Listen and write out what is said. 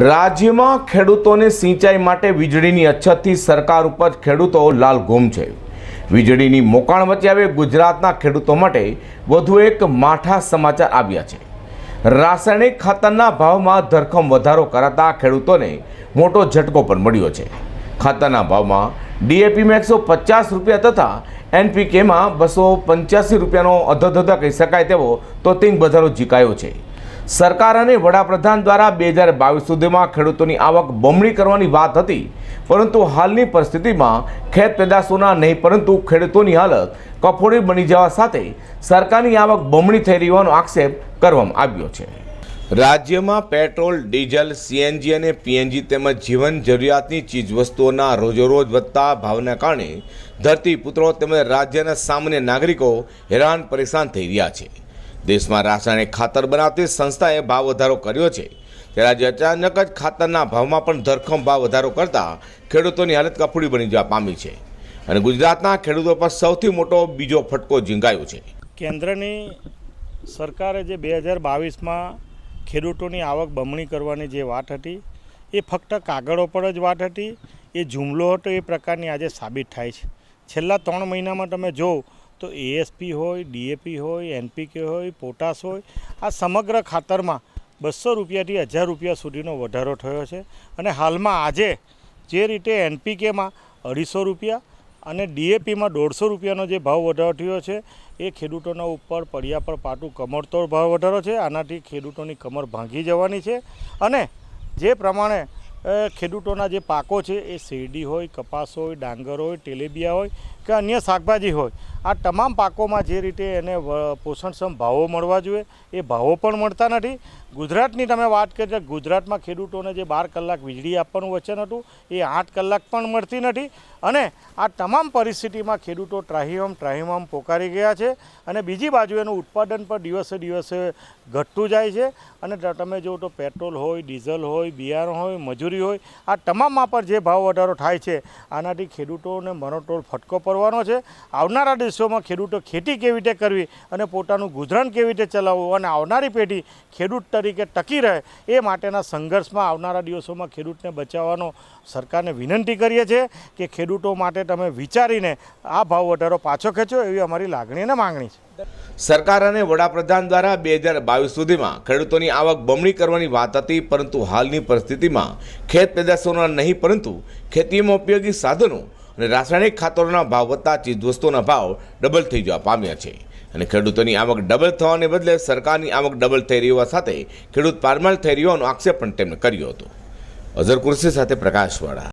રાજ્યમાં ખેડૂતોને સિંચાઈ માટે વીજળીની અછતથી સરકાર ઉપર ખેડૂતો લાલઘૂમ છે. વીજળીની મોકાણ વચ્ચે હવે ગુજરાતના ખેડૂતો માટે વધુ એક માઠા સમાચાર આવ્યા છે. રાસાયણિક ખાતરના ભાવમાં ધરખમ વધારો કરાતા ખેડૂતોને મોટો ઝટકો પણ મળ્યો છે. ખાતરના ભાવમાં ડીએપીમાં એકસો પચાસ રૂપિયા તથા એનપીકેમાં બસો પંચ્યાસી રૂપિયાનો અધધધા કહી શકાય તેવો તોતિંગ વધારો ઝીકાયો છે. સરકાર અને વડાપ્રધાન દ્વારા બે હજાર બાવીસ સુધીમાં ખેડૂતોની આવક બમણી કરવાની વાત હતી. પરંતુ હાલની પરિસ્થિતિમાં ખેત પેદાશોના નહીં, પરંતુ ખેડૂતોની હાલત કફોડી બની જવા સાથે સરકારની આવક બમણી થઈ રહી આક્ષેપ કરવામાં આવ્યો છે. રાજ્યમાં પેટ્રોલ, ડીઝલ, સીએનજી અને પીએનજી તેમજ જીવન જરૂરિયાતની ચીજવસ્તુઓના રોજોરોજ વધતા ભાવના કારણે ધરતીપુત્રો તેમજ રાજ્યના સામાન્ય નાગરિકો હેરાન પરેશાન થઈ રહ્યા છે. દેશમાં રાસાયણિક ખાતર બનાવતી સંસ્થાએ ભાવ વધારો કર્યો છે. ત્યારે આજે અચાનક જ ખાતરના ભાવમાં પણ ધરખમ ભાવ વધારો કરતા ખેડૂતોની હાલત કફોડી બની જવા પામી છે. અને ગુજરાતના ખેડૂતો પર સૌથી મોટો બીજો ફટકો ઝીંગાયો છે. કેન્દ્રની સરકારે જે બે હજાર બાવીસમાં ખેડૂતોની આવક બમણી કરવાની જે વાત હતી, એ ફક્ત કાગળો પર જ વાત હતી, એ જુમલો હતો એ પ્રકારની આજે સાબિત થાય છે. છેલ્લા ત્રણ મહિનામાં તમે જો તો એએસપી હોય ડીએપી હોય એનપીકે હોય પોટાશ હોય, આ સમગ્ર ખાતરમાં બસો રૂપિયાથી હજાર રૂપિયા સુધીનો વધારો થયો છે. અને હાલમાં આજે જે રીતે એનપીકેમાં અઢીસો રૂપિયા અને ડીએપીમાં દોઢસો રૂપિયાનો જે ભાવ વધારો થયો છે, એ ખેડૂતોના ઉપર પડ્યા પર પાટું કમરતોડ ભાવ વધારો છે. આનાથી ખેડૂતોની કમર ભાંગી જવાની છે. અને જે પ્રમાણે ખેડૂતોના જે પાકો છે, એ શેરડી હોય, કપાસ હોય, ડાંગર હોય તેલેબિયા હોય કે અન્ય શાકભાજી હોય, આ તમામ પાકોમાં જે રીતે એને પોષણક્ષમ ભાવો મળવા જોઈએ, એ ભાવો પણ મળતા નથી. ગુજરાતની તમે વાત કરીએ તો ગુજરાતમાં ખેડૂતોને જે બાર કલાક વીજળી આપવાનું વચન હતું, એ આઠ કલાક પણ મળતી નથી. અને આ તમામ પરિસ્થિતિમાં ખેડૂતો ત્રાહિમામ ત્રાહિમામ પોકારી ગયા છે અને બીજી બાજુ એનું ઉત્પાદન પણ દિવસે દિવસે ઘટતું જાય છે. અને તમે જુઓ તો પેટ્રોલ હોય, ડીઝલ હોય, બિયારણ હોય મજૂરી હોય. આ તમામમાં પર જે ભાવ વધારો થાય છે, આનાથી ખેડૂતોને મનોટોળ ફટકો પડવાનો છે. આવનારા દિવસોમાં ખેડૂતો ખેતી કેવી રીતે કરવી અને પોતાનું ગુજરાન કેવી રીતે ચલાવવું અને આવનારી પેઢી ખેડૂત તરીકે ટકી રહે એ માટેના સંઘર્ષમાં આવનારા દિવસોમાં ખેડૂતને બચાવવાનો સરકારને વિનંતી કરીએ છીએ કે ખેડૂતો માટે તમે વિચારીને આ ભાવ વધારો પાછો ખેંચો એવી અમારી લાગણી અને માંગણી છે. સરકાર અને વડાપ્રધાન દ્વારા બે હજાર બાવીસ સુધીમાં ખેડૂતોની આવક બમણી કરવાની વાત હતી, પરંતુ હાલની પરિસ્થિતિમાં ખેત પેદાશોના નહીં, પરંતુ ખેતીમાં ઉપયોગી સાધનો અને રાસાયણિક ખાતરોના ભાવ વધતા ચીજવસ્તુઓના ભાવ ડબલ થઈ જવા પામ્યા છે. અને ખેડૂતોની આવક ડબલ થવાને બદલે સરકારની આવક ડબલ થઈ રહી હોવા સાથે ખેડૂત પારમાલ થઈ રહ્યો હોવાનો આક્ષેપ પણ તેમણે કર્યો હતો. અઝર કુર્સી સાથે પ્રકાશવાળા.